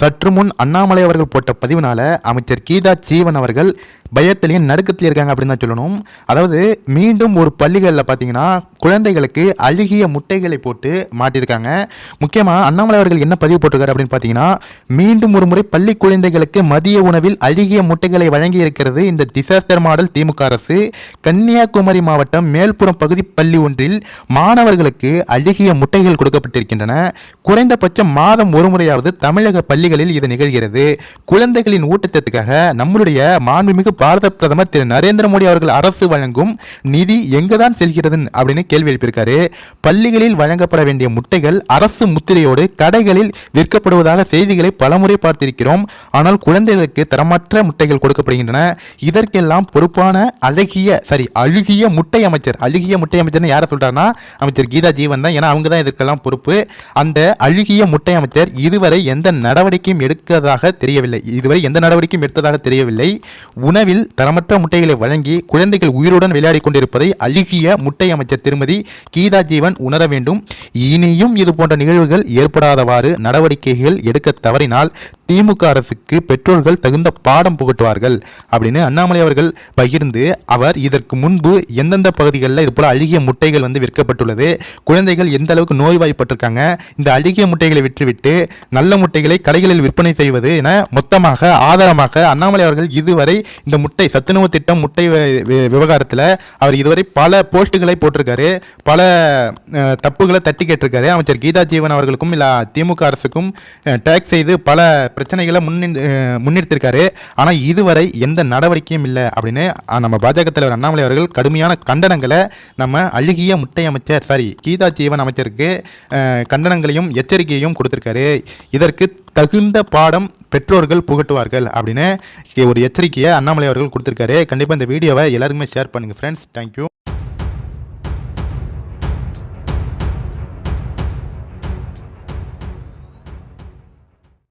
சற்று முன் அண்ணாமலை அவர்கள் போட்ட பதிவினால அமைச்சர் கீதா ஜீவன் அவர்கள் பயத்திலையும் நடுக்கத்தில் இருக்காங்க அப்படின்னு தான் சொல்லணும். அதாவது மீண்டும் ஒரு பள்ளிகளில் பார்த்தீங்கன்னா குழந்தைகளுக்கு அழுகிய முட்டைகளை போட்டு மாட்டியிருக்காங்க. முக்கியமாக அண்ணாமலை அவர்கள் என்ன பதிவு போட்டிருக்காரு அப்படின்னு பார்த்தீங்கன்னா மீண்டும் ஒரு முறை பள்ளி குழந்தைகளுக்கு மதிய உணவில் அழுகிய முட்டைகளை வழங்கி இருக்கிறது இந்த டிசாஸ்டர் மாடல் திமுக அரசு. கன்னியாகுமரி மாவட்டம் மேல்புறம் பகுதி பள்ளி ஒன்றில் மாணவர்களுக்கு அழுகிய முட்டைகள் கொடுக்கப்பட்டிருக்கின்றன. குறைந்தபட்சம் மாதம் ஒரு முறையாவது தமிழக பள்ளிகளில் இது நிகழ்கிறது. குழந்தைகளின் ஊட்டச்சத்துக்காக நம்மளுடைய மாண்புமிகு பாரத பிரதமர் திரு நரேந்திர மோடி அவர்கள் அரசு வழங்கும் நிதி எங்குதான் செல்கிறது அப்படின்னு கேள்வி எழுப்பியிருக்காரு. பள்ளிகளில் வழங்கப்பட வேண்டிய முட்டைகள் அரசு முத்திரையோடு கடைகளில் விற்கப்படுவதாக செய்திகளை பலமுறை பார்த்திருக்கிறோம். ஆனால் குழந்தைகளுக்கு தரமற்ற முட்டைகள் கொடுக்கப்படுகின்றன. இதற்கெல்லாம் பொறுப்பான அழகிய சரி அழுகிய முட்டை அமைச்சர் அழுகிய முட்டை அமைச்சர்னு யாரை சொல்றாருன்னா அமைச்சர் கீதா ஜீவன் தான். ஏன்னா அவங்க தான் இதற்கெல்லாம் பொறுப்பு. அந்த அழுகிய முட்டை அமைச்சர் இதுவரை எந்த நடவடிக்கையும் எடுக்கிறதாக தெரியவில்லை. இதுவரை எந்த நடவடிக்கையும் எடுத்ததாக தெரியவில்லை. உணவில் தரமற்ற முட்டைகளை வழங்கி குழந்தைகள் உயிருடன் விளையாடி கொண்டிருப்பதை அழுகிய முட்டை அமைச்சர் திரும்ப திருமதி கீதா ஜீவன் உணர வேண்டும். இனியும் இது போன்ற நிகழ்வுகள் ஏற்படாதவாறு நடவடிக்கைகள் எடுக்க தவறினால் திமுக அரசுக்கு பெற்றோர்கள் தகுந்த பாடம் புகட்டுவார்கள் அப்படின்னு அண்ணாமலை அவர்கள் பகிர்ந்து அவர் இதற்கு முன்பு எந்தெந்த பகுதிகளில் இது போல அழுகிய முட்டைகள் வந்து விற்கப்பட்டுள்ளது குழந்தைகள் எந்த அளவுக்கு நோய்வாய்ப்பட்டிருக்காங்க இந்த அழுகிய முட்டைகளை விற்றுவிட்டு நல்ல முட்டைகளை கடைகளில் விற்பனை செய்வது என மொத்தமாக ஆதாரமாக அண்ணாமலை அவர்கள் இதுவரை இந்த முட்டை சத்துணவு திட்டம் முட்டை வி- விவகாரத்தில் அவர் இதுவரை பல போஸ்ட்டுகளை போட்டிருக்காரு பல தப்புகளை தட்டி கேட்டிருக்காரு. அமைச்சர் கீதா ஜீவன் அவர்களுக்கும் இல்லை திமுக அரசுக்கும் டேக் செய்து பல பிரச்சனைகளை முன்னின்று முன்னிறுத்திருக்காரு. ஆனால் இதுவரை எந்த நடவடிக்கையும் இல்லை அப்படின்னு நம்ம பாஜக தலைவர் அண்ணாமலை அவர்கள் கடுமையான கண்டனங்களை நம்ம அழுகிய முட்டை அமைச்சர் சாரி கீதா ஜீவன் அமைச்சருக்கு கண்டனங்களையும் எச்சரிக்கையும் கொடுத்திருக்காரு. இதற்கு தகுந்த பாடம் பெற்றோர்கள் புகட்டுவார்கள் அப்படின்னு ஒரு எச்சரிக்கையை அண்ணாமலை அவர்கள் கொடுத்துருக்காரு. கண்டிப்பாக இந்த வீடியோவை எல்லாருக்குமே ஷேர் பண்ணுங்கள் ஃப்ரெண்ட்ஸ் தேங்க்யூ